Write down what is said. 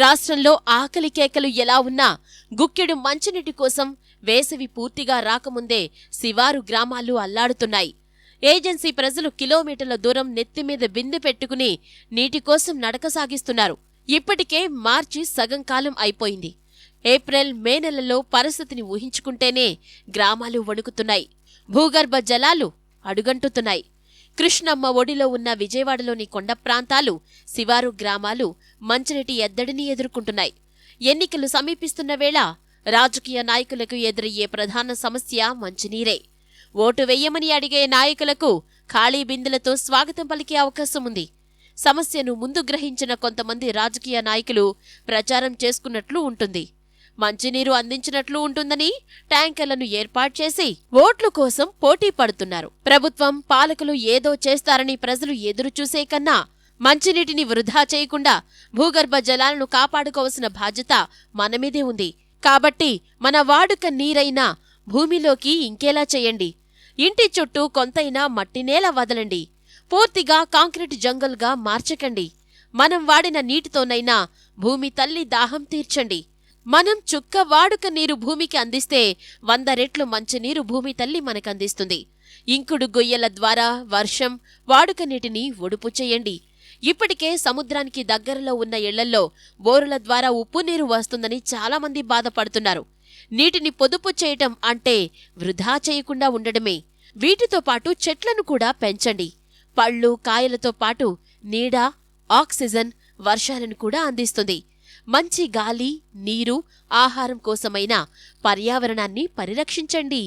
రాష్ట్రంలో ఆకలి కేకలు ఎలా ఉన్నా గుక్కెడు మంచినీటి కోసం వేసవి పూర్తిగా రాకముందే శివారు గ్రామాలు అల్లాడుతున్నాయి. ఏజెన్సీ ప్రజలు కిలోమీటర్ల దూరం నెత్తిమీద బిందె పెట్టుకుని నీటి కోసం నడక సాగిస్తున్నారు. ఇప్పటికే మార్చి సగం కాలం అయిపోయింది. ఏప్రిల్ మే నెలలో పరిస్థితిని ఊహించుకుంటేనే గ్రామాలు వణుకుతున్నాయి. భూగర్భ జలాలు అడుగంటుతున్నాయి. కృష్ణమ్మ ఒడిలో ఉన్న విజయవాడలోని కొండ ప్రాంతాలు శివారు గ్రామాలు మంచినీటి ఎద్దడిని ఎదుర్కొంటున్నాయి. ఎన్నికలు సమీపిస్తున్న వేళ రాజకీయ నాయకులకు ఎదురయ్యే ప్రధాన సమస్య మంచినీరే. ఓటు వెయ్యమని అడిగే నాయకులకు ఖాళీ బిందులతో స్వాగతం పలికే అవకాశం ఉంది. సమస్యను ముందు గ్రహించిన కొంతమంది రాజకీయ నాయకులు ప్రచారం చేసుకున్నట్లు ఉంటుంది. మంచినీరు అందించినట్లు ఉంటుందని ట్యాంకర్లను ఏర్పాటు చేసి ఓట్ల కోసం పోటీ పడుతున్నారు. ప్రభుత్వం పాలకులు ఏదో చేస్తారని ప్రజలు ఎదురు చూసే కన్నా మంచినీటిని వృధా చేయకుండా భూగర్భ జలాలను కాపాడుకోవలసిన బాధ్యత మనమీదే ఉంది. కాబట్టి మన వాడుక నీరైనా భూమిలోకి ఇంకేలా చేయండి. ఇంటి చుట్టూ కొంతైనా మట్టి నేల వదలండి. పూర్తిగా కాంక్రీట్ జంగల్గా మార్చకండి. మనం వాడిన నీటితోనైనా భూమి తల్లి దాహం తీర్చండి. మనం చుక్క వాడుక నీరు భూమికి అందిస్తే వంద రెట్లు మంచినీరు భూమి తల్లి మనకందిస్తుంది. ఇంకుడు గొయ్యల ద్వారా వర్షం వాడుక నీటిని ఒడుపు చేయండి. ఇప్పటికే సముద్రానికి దగ్గరలో ఉన్న ఇళ్ళల్లో బోరుల ద్వారా ఉప్పు నీరు వస్తుందని చాలామంది బాధపడుతున్నారు. నీటిని పొదుపు చేయటం అంటే వృధా చేయకుండా ఉండడమే. వీటితో పాటు చెట్లను కూడా పెంచండి. పళ్ళు కాయలతో పాటు నీడ ఆక్సిజన్ వర్షాలను కూడా అందిస్తుంది. మంచి గాలి నీరు ఆహారం కోసమైనా పర్యావరణాన్ని పరిరక్షించండి.